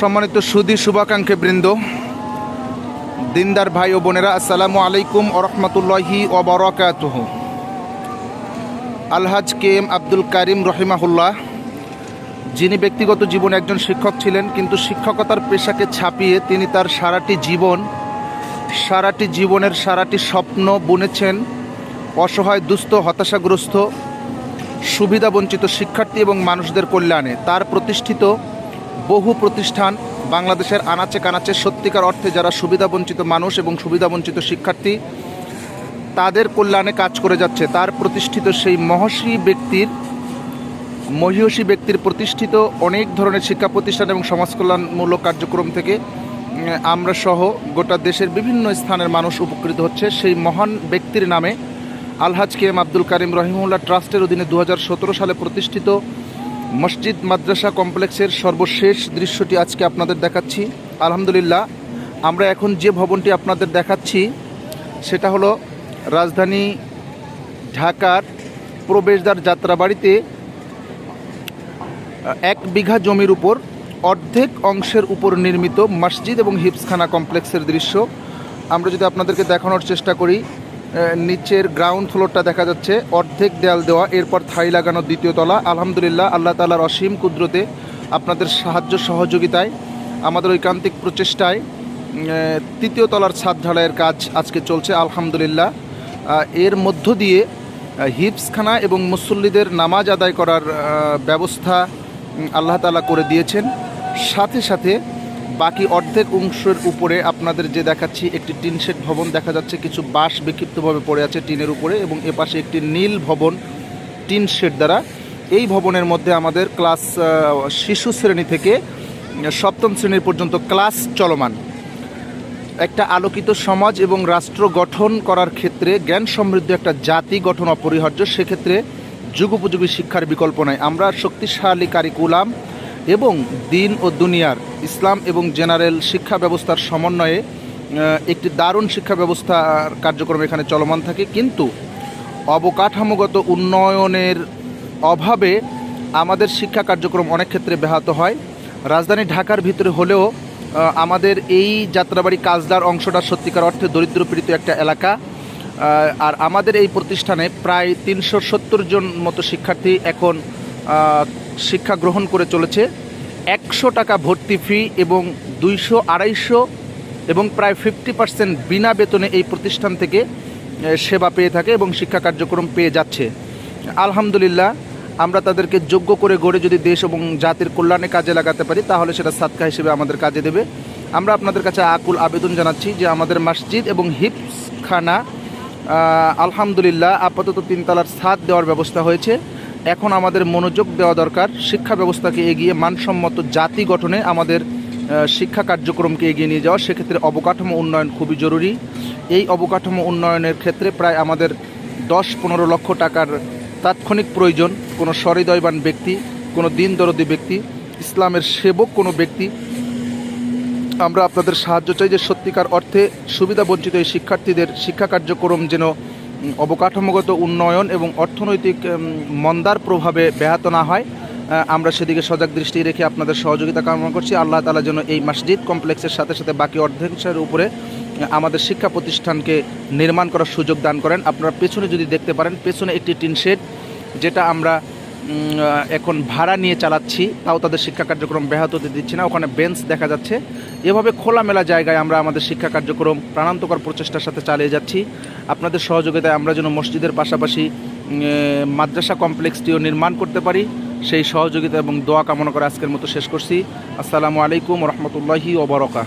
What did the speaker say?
সম্মানিত সুদী শুভাকাঙ্ক্ষী বৃন্দ, দিনদার ভাই ও বোনেরা, আসসালামু আলাইকুম ওরহমতুল্লাহি ওবরাকাতুহ আলহাজ কে এম আব্দুল কারিম রহিমাহুল্লাহ, যিনি ব্যক্তিগত জীবনে একজন শিক্ষক ছিলেন, কিন্তু শিক্ষকতার পেশাকে ছাপিয়ে তিনি তার সারাটি জীবন, সারাটি জীবনের সারাটি স্বপ্ন বুনেছেন অসহায়, দুস্থ, হতাশাগ্রস্ত সুবিধাবঞ্চিত শিক্ষার্থী এবং মানুষদের কল্যাণে। তার প্রতিষ্ঠিত বহু প্রতিষ্ঠান বাংলাদেশের আনাচে কানাচে সত্যিকার অর্থে যারা সুবিধাবঞ্চিত মানুষ এবং সুবিধাবঞ্চিত শিক্ষার্থী, তাদের কল্যাণে কাজ করে যাচ্ছে। তার প্রতিষ্ঠিত সেই মহর্ষি ব্যক্তির মহিষী ব্যক্তির প্রতিষ্ঠিত অনেক ধরনের শিক্ষা প্রতিষ্ঠান এবং সমাজ কল্যাণমূলক কার্যক্রম থেকে আমরা সহ গোটা দেশের বিভিন্ন স্থানের মানুষ উপকৃত হচ্ছে। সেই মহান ব্যক্তির নামে আলহাজ কে এম আব্দুল কারিম রহিমুল্লাহ ট্রাস্টের অধীনে দু হাজার সতেরো সালে প্রতিষ্ঠিত মসজিদ মাদ্রাসা কমপ্লেক্সের সর্বশেষ দৃশ্যটি আজকে আপনাদের দেখাচ্ছি। আলহামদুলিল্লাহ, আমরা এখন যে ভবনটি আপনাদের দেখাচ্ছি, সেটা হলো রাজধানী ঢাকার প্রবেশদ্বার যাত্রাবাড়িতে এক বিঘা জমির উপর অর্ধেক অংশের উপর নির্মিত মসজিদ এবং হিপসখানা কমপ্লেক্সের দৃশ্য। আমরা যদি আপনাদেরকে দেখানোর চেষ্টা করি নিচের গ্রাউন্ড ফ্লোরটা দেখা যাচ্ছে, অর্ধেক দেয়াল দেওয়া, এরপর থাই লাগানো দ্বিতীয় তলা। আলহামদুলিল্লাহ, আল্লাহ তালার অসীম কুদরতে আপনাদের সাহায্য সহযোগিতায়, আমাদের ঐকান্তিক প্রচেষ্টায় তৃতীয় তলার ছাদ ঢালাইয়ের কাজ আজকে চলছে, আলহামদুলিল্লাহ। এর মধ্য দিয়ে হিপসখানা এবং মুসল্লিদের নামাজ আদায় করার ব্যবস্থা আল্লাহ তালা করে দিয়েছেন। সাথে সাথে বাকি অর্ধেক অংশের উপরে আপনাদের যে দেখাচ্ছি, একটি টিন শেড ভবন দেখা যাচ্ছে, কিছু বাঁশ বিক্ষিপ্তভাবে পড়ে আছে টিনের উপরে এবং এপাশে একটি নীল ভবন টিন শেড দ্বারা। এই ভবনের মধ্যে আমাদের ক্লাস শিশু শ্রেণি থেকে সপ্তম শ্রেণির পর্যন্ত ক্লাস চলমান। একটা আলোকিত সমাজ এবং রাষ্ট্র গঠন করার ক্ষেত্রে জ্ঞান সমৃদ্ধ একটা জাতি গঠন অপরিহার্য। সেক্ষেত্রে যুগোপযোগী শিক্ষার বিকল্প নাই। আমরা শক্তিশালী কারিকুলাম এবং দিন ও দুনিয়ার ইসলাম এবং জেনারেল শিক্ষা ব্যবস্থার সমন্বয়ে একটি দারুণ শিক্ষা ব্যবস্থার কার্যক্রম এখানে চলমান থাকে। কিন্তু অবকাঠামোগত উন্নয়নের অভাবে আমাদের শিক্ষা কার্যক্রম অনেক ক্ষেত্রে ব্যাহত হয়। রাজধানী ঢাকার ভিতরে হলেও আমাদের এই যাত্রাবাড়ি কাজদার অংশটা সত্যিকার অর্থে দরিদ্রপীড়িত একটা এলাকা। আর আমাদের এই প্রতিষ্ঠানে প্রায় তিনশো সত্তর জন মতো শিক্ষার্থী এখন শিক্ষা গ্রহণ করে চলেছে। একশো টাকা ভর্তি ফি এবং দুইশো, আড়াইশো এবং প্রায় ফিফটি পার্সেন্ট বিনা বেতনে এই প্রতিষ্ঠান থেকে সেবা পেয়ে থাকে এবং শিক্ষা কার্যক্রম পেয়ে যাচ্ছে। আলহামদুলিল্লাহ, আমরা তাদেরকে যোগ্য করে গড়ে যদি দেশ এবং জাতির কল্যাণে কাজে লাগাতে পারি, তাহলে সেটা সাতকা হিসেবে আমাদের কাজে দেবে। আমরা আপনাদের কাছে আকুল আবেদন জানাচ্ছি যে আমাদের মসজিদ এবং হিপসখানা আলহামদুলিল্লাহ, আপাতত তিনতলার ছাদ দেওয়ার ব্যবস্থা হয়েছে। এখন আমাদের মনোযোগ দেওয়া দরকার, শিক্ষা ব্যবস্থাকে এগিয়ে মানসম্মত জাতি গঠনে আমাদের শিক্ষা কার্যক্রমকে এগিয়ে নিয়ে যাওয়া সেক্ষেত্রে অবকাঠামো উন্নয়ন খুবই জরুরি। এই অবকাঠামো উন্নয়নের ক্ষেত্রে প্রায় আমাদের দশ পনেরো লক্ষ টাকার তাৎক্ষণিক প্রয়োজন। কোনো সহৃদয়বান ব্যক্তি, কোনো দিন দরদি ব্যক্তি, ইসলামের সেবক কোনো ব্যক্তি। আমরা আপনাদের সাহায্য চাই যে সত্যিকার অর্থে সুবিধা বঞ্চিত এই শিক্ষার্থীদের শিক্ষা কার্যক্রম যেন অবকাঠামোগত উন্নয়ন এবং অর্থনৈতিক মন্দার প্রভাবে ব্যাহত না হয়। আমরা সেদিকে সজাগ দৃষ্টি রেখে আপনাদের সহযোগিতা কামনা করছি। আল্লাহ তালা যেন এই মসজিদ কমপ্লেক্সের সাথে সাথে বাকি অর্ধাংশের উপরে আমাদের শিক্ষা প্রতিষ্ঠানকে নির্মাণ করার সুযোগ দান করেন। আপনারা পেছনে যদি দেখতে পারেন, পেছনে একটি টিন শেড, যেটা আমরা এখন ভাড়া নিয়ে চালাচ্ছি, তাও তাদের শিক্ষা কার্যক্রম ব্যাহত হতে দিচ্ছি না। ওখানে বেঞ্চ দেখা যাচ্ছে। এভাবে খোলামেলা জায়গায় আমরা আমাদের শিক্ষা কার্যক্রম প্রাণান্তকর প্রচেষ্টার সাথে চালিয়ে যাচ্ছি। আপনাদের সহযোগিতায় আমরা যেন মসজিদের পাশাপাশি মাদ্রাসা কমপ্লেক্সটিও নির্মাণ করতে পারি। সেই সহযোগিতা এবং দোয়া কামনা করে আজকের মতো শেষ করছি। আসসালামু আলাইকুম রহমতুল্লাহি ওবরকা